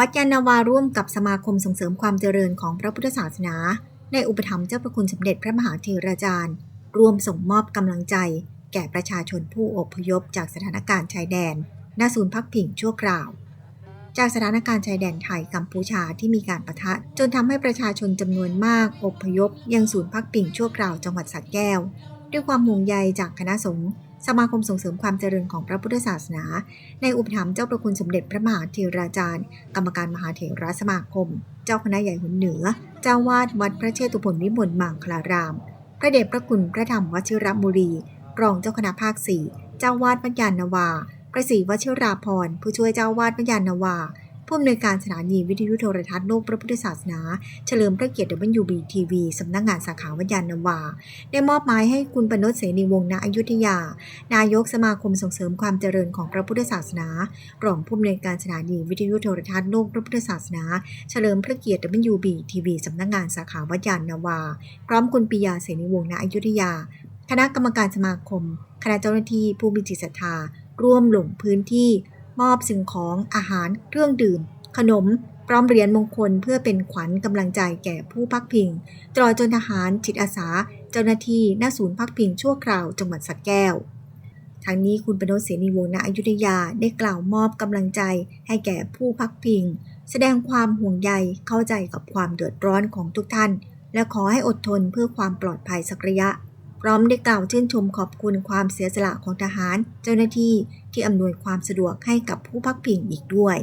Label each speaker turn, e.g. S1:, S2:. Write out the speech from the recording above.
S1: วัดยานาวาร่วมกับสมาคมส่งเสริมความเจริญของพระพุทธศาสนา ในอุปถัมภ์เจ้าพระคุณสมเด็จพระมหาเถราจารย์ ร่วมส่งมอบกำลังใจ แก่ประชาชนผู้อพยพจากสถานการณ์ชายแดน ณ ศูนย์พักพิงชั่วคราว จากสถานการณ์ชายแดนไทยกัมพูชาที่มีการประทะ จนทำให้ประชาชนจำนวนมากอพยพ ยังศูนย์พักพิงชั่วคราวจังหวัดสระแก้ว ด้วยความห่วงใยจากคณะสงฆ์ สมาคมส่งเสริมความเจริญของพระพุทธศาสนา ในอุปถัมภ์เจ้าประคุณสมเด็จพระมหาเถราจารย์ กรรมการมหาเถรสมาคม เจ้าคณะใหญ่หุนเหนือ เจ้าวาดวัดพระเชตุพนวิมลมังคลาราม พระเดชพระคุณพระธรรมวชิรบุรี รองเจ้าคณะภาคสี่เจ้าวาดวัดยานาวา พระศรีวชิราพรณ์ผู้ช่วยเจ้าวาดวัดยานนาวา ผู้อำนวยการสถานีวิทยุโทรทัศน์โลกพระพุทธศาสนา เฉลิมพระเกียรติ WBTV สำนักงานสาขาวัดยานนาวา ได้มอบหมายให้คุณปนดเสนีวงศ์ณอยุธยา นายกสมาคมส่งเสริมความเจริญของพระพุทธศาสนา รองผู้อำนวยการสถานีวิทยุโทรทัศน์โลกพระพุทธศาสนา เฉลิมพระเกียรติ WBTV สำนักงานสาขาวัดยานนาวา พร้อมคุณปิยาเสนีวงศ์ณอยุธยา คณะกรรมการสมาคม คณะเจ้าหน้าที่ผู้มีจิตศรัทธาร่วมลงพื้นที่ มอบสิ่งของอาหารเครื่องดื่ม ขนม พร้อมเหรียญมงคลเพื่อเป็นขวัญกำลังใจแก่ผู้พักพิง ตลอดจนทหารจิตอาสา เจ้าหน้าที่ณศูนย์พักพิงชั่วคราวจังหวัดสระแก้วทางนี้คุณปนดเสนีวงศ์ณอยุธยาได้กล่าวมอบกำลังใจให้แก่ผู้พักพิง แสดงความห่วงใยเข้าใจกับความเดือดร้อนของทุกท่าน และขอให้อดทนเพื่อความปลอดภัยสักระยะ พร้อมได้กล่าวชื่นชมขอบคุณความเสียสละของทหาร เจ้าหน้าที่ที่อำนวยความสะดวกให้กับผู้พักพิงอีกด้วย